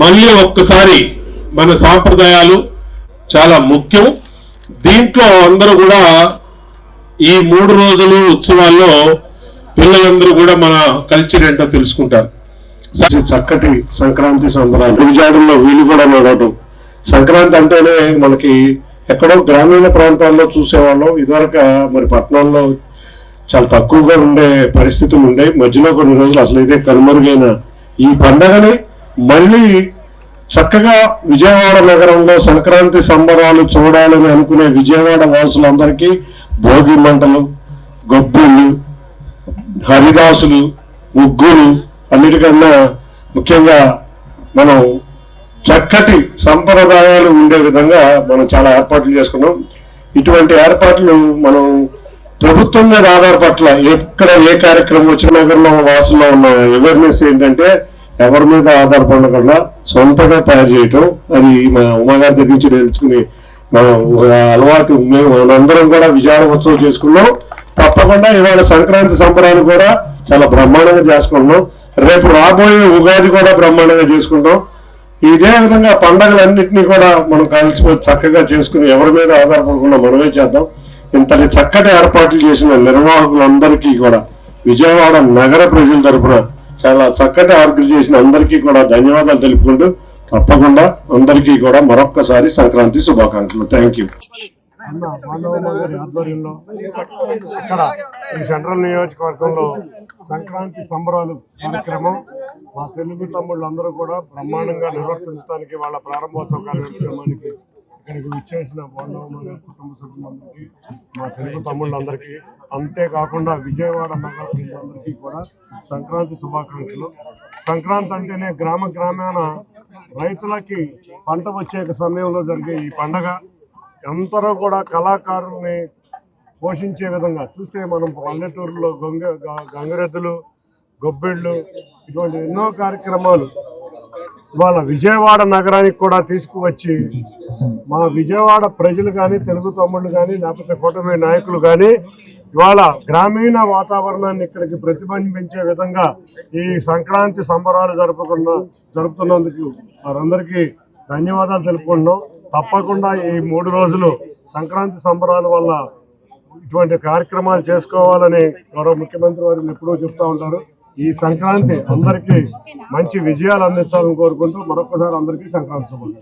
మళ్ళీ ఒక్కసారి మన సాంప్రదాయాలు చాలా ముఖ్యం. దీంట్లో అందరూ కూడా ఈ మూడు రోజులు ఉత్సవాల్లో పిల్లలందరూ కూడా మన కల్చర్ ఏంటో తెలుసుకుంటారు. చక్కటి సంక్రాంతి సంబరాలు. విజయాడంలో వీలు కూడా నడవటం. సంక్రాంతి అంటేనే మనకి ఎక్కడో గ్రామీణ ప్రాంతాల్లో చూసేవాళ్ళం. ఇదివరకు మరి పట్టణంలో చాలా తక్కువగా ఉండే పరిస్థితులు ఉండే. మధ్యలో కొన్ని రోజులు అసలు అయితే కనుమరుగైన ఈ పండగని మళ్ళీ చక్కగా విజయవాడ నగరంలో సంక్రాంతి సంబరాలు చూడాలని అనుకునే విజయవాడ వాసులందరికీ భోగి మంటలు గొబ్బులు హరిదాసులు ముగ్గులు అన్నిటికన్నా ముఖ్యంగా మనం చక్కటి సంప్రదాయాలు ఉండే విధంగా మనం చాలా ఏర్పాట్లు చేసుకున్నాం. ఇటువంటి ఏర్పాట్లు మనం ప్రభుత్వం మీద ఆధారపట్ల ఎక్కడ ఏ కార్యక్రమం వచ్చిన నగరంలో వాసుల్లో ఉన్న అవేర్నెస్ ఏంటంటే ఎవరి మీద ఆధారపడకుండా సొంతగా తయారు చేయటం అది మా ఉమాగారి దగ్గర నుంచి నేర్చుకుని మనం అలవాటు మేము మనందరం కూడా విజయాల ఉత్సవం చేసుకున్నాం. తప్పకుండా ఇవాళ సంక్రాంతి సంబరాలు కూడా చాలా బ్రహ్మాండంగా చేసుకుంటున్నాం. రేపు రాబోయే ఉగాది కూడా బ్రహ్మాండంగా చేసుకుంటాం. ఇదే విధంగా పండగలన్నింటినీ కూడా మనం కలిసిపోయి చక్కగా చేసుకుని ఎవరి మీద ఆధారపడకుండా మనమే చేద్దాం. ఇంతటి చక్కటి ఏర్పాట్లు చేసిన నిర్వాహకులందరికీ కూడా విజయవాడ నగర ప్రజల తరపున చాలా చక్కటి ఆర్గనైజ్ చేసిన అందరికీ కూడా ధన్యవాదాలు తెలుపుకుంటూ తప్పకుండా అందరికీ కూడా మరొక్కసారి సంక్రాంతి శుభాకాంక్షలు. థ్యాంక్ యూ ఆధ్వర్యంలో ఇక్కడ ఈ సెంట్రల్ నియోజకవర్గంలో సంక్రాంతి సంబరాలు కార్యక్రమం మా తెలుగు తమ్ముళ్ళు అందరూ కూడా బ్రహ్మాండంగా నిర్వర్తించడానికి వాళ్ళ ప్రారంభోత్సవ కార్యక్రమానికి ఇక్కడికి విచ్చేసిన మాధవమ్మ కుటుంబ సభ్యులందరికీ మా తెలుగు తమ్ముళ్ళందరికీ అంతేకాకుండా విజయవాడ నగర ప్రజలందరికీ కూడా సంక్రాంతి శుభాకాంక్షలు. సంక్రాంతి అంటేనే గ్రామ గ్రామాన రైతులకి పంట వచ్చే సమయంలో జరిగే ఈ పండగ. ఎంతరో కూడా కళాకారుల్ని పోషించే విధంగా చూస్తే మనం పల్లెటూరులో గొంగ గంగరెద్దులు గొబ్బిళ్ళు ఇటువంటి ఎన్నో కార్యక్రమాలు ఇవాళ విజయవాడ నగరానికి కూడా తీసుకువచ్చి మా విజయవాడ ప్రజలు కానీ తెలుగు తమ్ముళ్ళు కానీ లేకపోతే కూటమి నాయకులు కానీ ఇవాళ గ్రామీణ వాతావరణాన్ని ఇక్కడికి ప్రతిబింబించే విధంగా ఈ సంక్రాంతి సంబరాలు జరుపుకున్న జరుపుతున్నందుకు వారందరికీ ధన్యవాదాలు తెలుపుకుంటున్నాం. తప్పకుండా ఈ మూడు రోజులు సంక్రాంతి సంబరాల వల్ల ఇటువంటి కార్యక్రమాలు చేసుకోవాలని గౌరవ ముఖ్యమంత్రి వారు ఎప్పుడూ చెప్తా ఉంటారు. ఈ సంక్రాంతి అందరికీ మంచి విజయాలు అందించాలని కోరుకుంటూ మరొకసారి అందరికీ సంక్రాంతి శుభాకాంక్షలు.